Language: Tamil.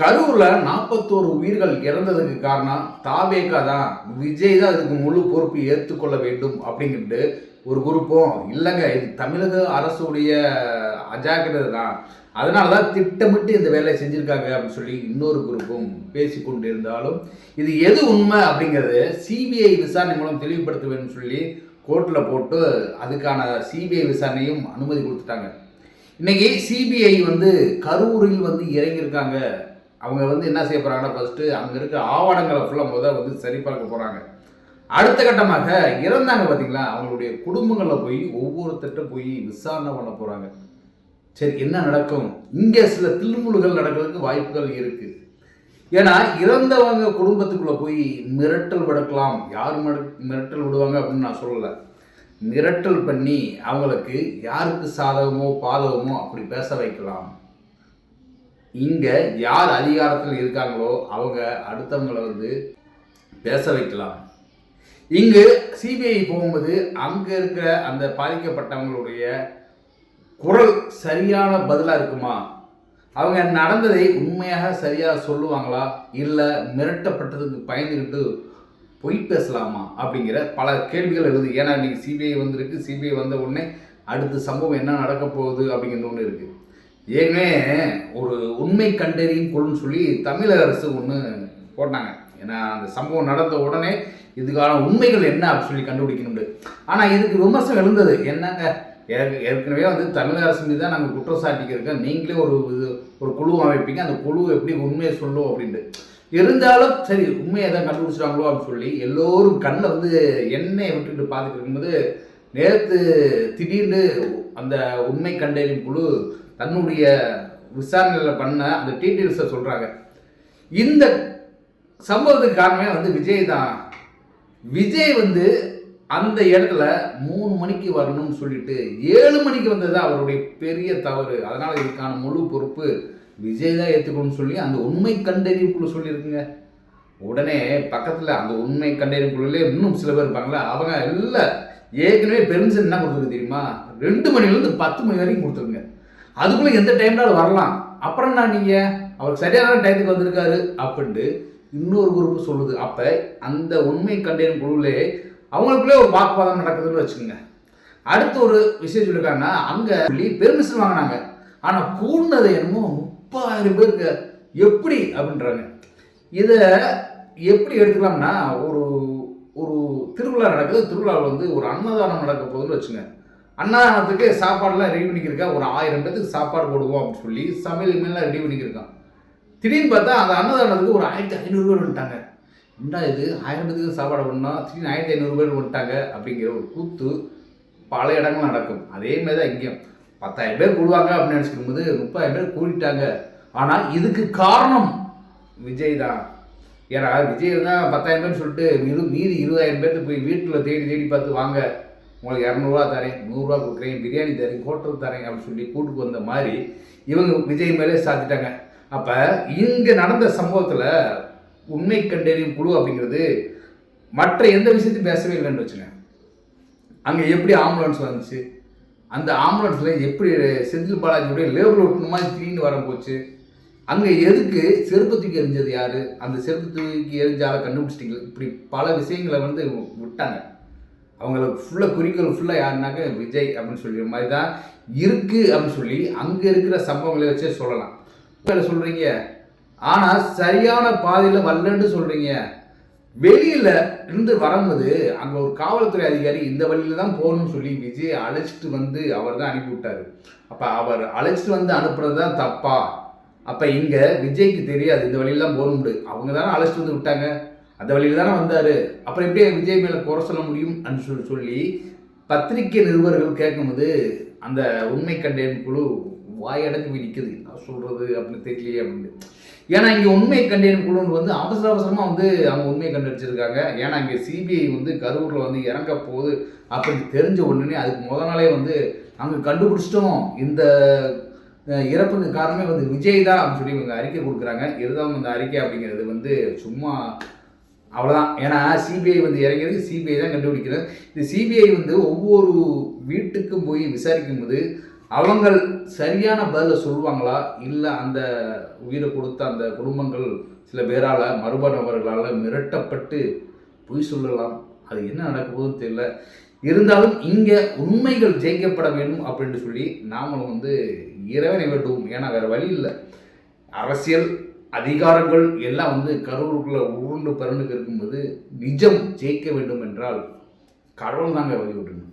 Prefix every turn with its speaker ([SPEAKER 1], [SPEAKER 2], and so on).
[SPEAKER 1] கரூரில் நாற்பத்தோரு உயிர்கள் இறந்ததுக்கு காரணம் தாபேக்கா தான். விஜய் தான் அதுக்கு முழு பொறுப்பு ஏற்றுக்கொள்ள வேண்டும் அப்படிங்கிட்டு ஒரு குரூப்பும் இல்லைங்க இது தமிழக அரசுடைய அஜாக்கிரதை தான். அதனால தான் திட்டமிட்டு இந்த வேலையை செஞ்சுருக்காங்க அப்படின்னு சொல்லி இன்னொரு குரூப்பும் பேசி கொண்டு இருந்தாலும் இது எது உண்மை அப்படிங்கிறது சிபிஐ விசாரணை மூலம் தெளிவுபடுத்த வேண்டும் சொல்லி கோர்ட்டில் போட்டு அதுக்கான சிபிஐ விசாரணையும் அனுமதி கொடுத்துட்டாங்க. இன்னைக்கு சிபிஐ வந்து கரூரில் வந்து இறங்கியிருக்காங்க. அவங்க வந்து என்ன செய்ய போகிறாங்கன்னா ஃபஸ்ட்டு அங்கே இருக்க ஆவணங்களை ஃபுல்லாக முதல் வந்து சரி பார்க்க போகிறாங்க அடுத்த கட்டமாக இறந்தாங்க பார்த்தீங்களா அவங்களுடைய குடும்பங்களில் போய் ஒவ்வொருத்தட்ட போய் விசாரணை பண்ண போகிறாங்க சரி என்ன நடக்கும்? இங்கே சில தில்முழுகள் நடக்கிறதுக்கு வாய்ப்புகள் இருக்குது ஏன்னா இறந்தவங்க குடும்பத்துக்குள்ளே போய் மிரட்டல் விடக்கலாம். யார் மிரட்டல் விடுவாங்க அப்படின்னு நான் சொல்லலை. மிரட்டல் பண்ணி அவங்களுக்கு யாருக்கு சாதகமோ பாதகமோ அப்படி பேச வைக்கலாம். இங்கே யார் அதிகாரத்தில் இருக்காங்களோ அவங்க அடுத்தவங்களை வந்து பேச வைக்கலாம். இங்கு சிபிஐ போகும்போது அங்கே இருக்கிற அந்த பாதிக்கப்பட்டவங்களுடைய குரல் சரியான பதிலாக இருக்குமா? அவங்க நடந்ததை உண்மையாக சரியாக சொல்லுவாங்களா? இல்லை மிரட்டப்பட்டதுக்கு பயந்துக்கிட்டு பொய் பேசலாமா? அப்படிங்கிற பல கேள்விகள் எழுது. ஏன்னா இன்றைக்கி சிபிஐ வந்திருக்கு. சிபிஐ வந்த உடனே அடுத்த சம்பவம் என்ன நடக்க போகுது அப்படிங்கிறது ஒன்று இருக்குது ஏற்கனவே ஒரு உண்மை கண்டறியும் குழுன்னு சொல்லி தமிழக அரசு ஒன்று போட்டாங்க. ஏன்னா அந்த சம்பவம் நடந்த உடனே இதுக்கான உண்மைகள் என்ன அப்படின்னு சொல்லி கண்டுபிடிக்கணும்னு. ஆனால் இதுக்கு விமர்சனம் எழுந்தது. என்னங்க ஏற்க- ஏற்கனவே வந்து தமிழக அரசு மீது தான் நாங்கள் குற்றம் சாட்டிக்கிறோம் நீங்களே ஒரு இது ஒரு குழு அமைப்பீங்க. அந்த குழு எப்படி உண்மையை சொல்லும் அப்படின்ட்டு. இருந்தாலும் சரி உண்மையை எதாவது கண்டுபிடிச்சிட்டாங்களோ அப்படின்னு சொல்லி எல்லோரும் கண்ணில் வந்து எண்ணெயை விட்டுட்டு பார்த்துட்டு இருக்கும்போது நேற்று திடீர்னு அந்த உண்மை கண்டறியும் குழு தன்னுடைய விசாரணையில் பண்ண அந்த டீட்டெயில்ஸை சொல்கிறாங்க இந்த சம்பவத்துக்கு காரணமே வந்து விஜய் தான். விஜய் வந்து அந்த இடத்துல மூணு மணிக்கு வரணும்னு சொல்லிட்டு ஏழு மணிக்கு வந்தது தான் அவருடைய பெரிய தவறு. அதனால் இதுக்கான முழு பொறுப்பு விஜய் தான் ஏற்றுக்கணும்னு சொல்லி அந்த உண்மை கண்டறியும் குழு சொல்லியிருக்குங்க. உடனே பக்கத்தில் அந்த உண்மை கண்டறியும் குழுலே இன்னும் சில பேர் இருப்பாங்களா அவங்க இல்லை ஏற்கனவே பெருமிஷன் என்ன கொடுத்துருக்கு தெரியுமா? ரெண்டு மணிலேருந்து பத்து மணி வரைக்கும் கொடுத்துருங்க. அதுக்குள்ளே எந்த டைம்னாலும் வரலாம்? அப்புறம் என்ன நீங்கள் அவர் சரியான டைத்துக்கு வந்திருக்காரு அப்படின்ட்டு இன்னொரு குரூப் சொல்லுது. அப்போ அந்த உண்மை கண்டறியும் குழுவிலே அவங்களுக்குள்ளே ஒரு வாக்குவாதம் நடக்குதுன்னு வச்சுக்கோங்க. அடுத்து ஒரு விஷயம் சொல்லியிருக்காங்கன்னா அங்கே சொல்லி பெர்மிஷன் வாங்கினாங்க. ஆனால் கூடினது என்னமோ முப்பதாயிரம் பேருக்கு எப்படி? அப்படின்றாங்க. இதை எப்படி எடுத்துக்கலாம்னா ஒரு ஒரு திருவிழா நடக்குது. திருவிழாவில் வந்து ஒரு அன்னதானம் நடக்க போகுதுன்னு வச்சுங்க. அன்னதானத்துக்கு சாப்பாடுலாம் ரெடி பண்ணிக்கிருக்கா ஒரு ஆயிரம் பேத்துக்கு சாப்பாடு போடுவோம் அப்படின்னு சொல்லி சமையல் மேலாம் ரெடி பண்ணிக்கிருக்கான் திடீர்னு பார்த்தா அந்த அன்னதானத்துக்கு ஒரு ஆயிரத்தி ஐநூறு வந்துட்டாங்க. என்ன இது? ஆயிரம் பேத்துக்கு சாப்பாடு பண்ணால் திடீர்னு ஆயிரத்தி ஐநூறு வந்துட்டாங்க அப்படிங்கிற ஒரு கூத்து பல இடங்கள் நடக்கும். அதே மாதிரி தான் இங்கேயும். பத்தாயிரம் பேர் கூடுவாங்க அப்படின்னு நினச்சிக்கும் போது முப்பதாயிரம் பேர் கூடிட்டாங்க. ஆனால் இதுக்கு காரணம் விஜய் தான். ஏன்னா விஜய் தான் பத்தாயிரம் பேர் சொல்லிட்டு இரு மீதி இருபதாயிரம் பேர்த்து போய் வீட்டில் தேடி தேடி பார்த்து வாங்க உங்களுக்கு இரநூறுவா தரேன் நூறுரூவா கொடுக்குறேன் பிரியாணி தரேன் ஹோட்டல் தரேன் அப்படின்னு சொல்லி கூட்டுக்கு வந்த மாதிரி இவங்க விஜய் மேலே சாத்திட்டாங்க. அப்போ இங்கே நடந்த சம்பவத்தில் உண்மை கண்டறியும் குழு அப்படிங்கிறது மற்ற எந்த விஷயத்தையும் பேசவே இல்லைன்னு வச்சுக்கேன் அங்கே எப்படி ஆம்புலன்ஸ் வந்துச்சு? அந்த ஆம்புலன்ஸில் எப்படி செந்தில் பாலாஜியுடைய லேபிள் ஒட்டணும் மாதிரி திடீர்னு வர போச்சு? அங்கே எதுக்கு செருப்பு தூக்கி எரிஞ்சது யார்? அந்த செருப்பு தூக்கி எரிஞ்சால கண்டுபிடிச்சிட்டீங்க இப்படி பல விஷயங்களை வந்து விட்டாங்க. அவங்கள ஃபுல்லாக குறிக்கோள் ஃபுல்லாக யாருனாக்க விஜய் அப்படின்னு சொல்லிற மாதிரி தான் இருக்குது அப்படின்னு சொல்லி அங்கே இருக்கிற சம்பவங்களை வச்சே சொல்லலாம். உங்களை சொல்கிறீங்க ஆனால் சரியான பாதையில் வரலன்னு சொல்கிறீங்க வெளியில் இருந்து வரும்போது அங்கே ஒரு காவல்துறை அதிகாரி இந்த வழியில் தான் போகணும்னு சொல்லி விஜய் அழைச்சிட்டு வந்து அவர் தான் அனுப்பி விட்டார் அப்போ அவர் அழைச்சிட்டு வந்து அனுப்புறது தான் தப்பா? அப்போ இங்கே விஜய்க்கு தெரியாது இந்த வழியில தான் போகணும்னு அவங்க தானே அழைச்சிட்டு வந்து விட்டாங்க. அந்த வழியில் தானே வந்தார். அப்புறம் எப்படி விஜய் மேலே குறை சொல்ல முடியும் அப்படின்னு சொல்லி பத்திரிகை நிருபர்கள் கேட்கும்போது அந்த உண்மை கண்டேன் குழு வாயடைஞ்சு போய் நிற்குது நான் சொல்கிறது அப்படின்னு தெரியலையே அப்படின்னு. ஏன்னா இங்கே உண்மை கண்டேன் குழுன்னு வந்து அவசர அவசரமாக வந்து அவங்க உண்மையை கண்டுபிடிச்சிருக்காங்க ஏன்னா இங்கே சிபிஐ வந்து கரூரில் வந்து இறங்க போகுது அப்படின்னு தெரிஞ்ச உடனே அதுக்கு முத நாளே வந்து அங்கே கண்டுபிடிச்சிட்டோம். இந்த இறப்புக்கு காரணமே வந்து விஜய் தான் அப்படின்னு சொல்லி இவங்க அறிக்கை கொடுக்குறாங்க. இருந்தாலும் இந்த அறிக்கை அப்படிங்கிறது வந்து சும்மா அவ்வளோதான் ஏன்னா சிபிஐ வந்து இறங்கிறது சிபிஐ தான் கண்டுபிடிக்கிறது. இந்த சிபிஐ வந்து ஒவ்வொரு வீட்டுக்கும் போய் விசாரிக்கும் போது அவங்கள் சரியான பதிலை சொல்லுவாங்களா? இல்லை அந்த உயிரை கொடுத்த அந்த குடும்பங்கள் சில பேரால் மர்ம நபர்களால் மிரட்டப்பட்டு பொய் சொல்லலாம். அது என்ன நடக்க போகுதுன்னு தெரியல. இருந்தாலும் இங்கே உண்மைகள் ஜெயிக்கப்பட வேண்டும் அப்படின்னு சொல்லி நாமளும் வந்து இறைவனை வேண்டும் ஏன்னா வேறு வழி இல்லை. அரசியல் அதிகாரங்கள் எல்லாம் வந்து கரூருக்குள்ளே உருண்டு பரண்டு இருக்கும்போது நிஜம் ஜெயிக்க வேண்டும் என்றால் கடவுள் தாங்க வழி விட்டுணும்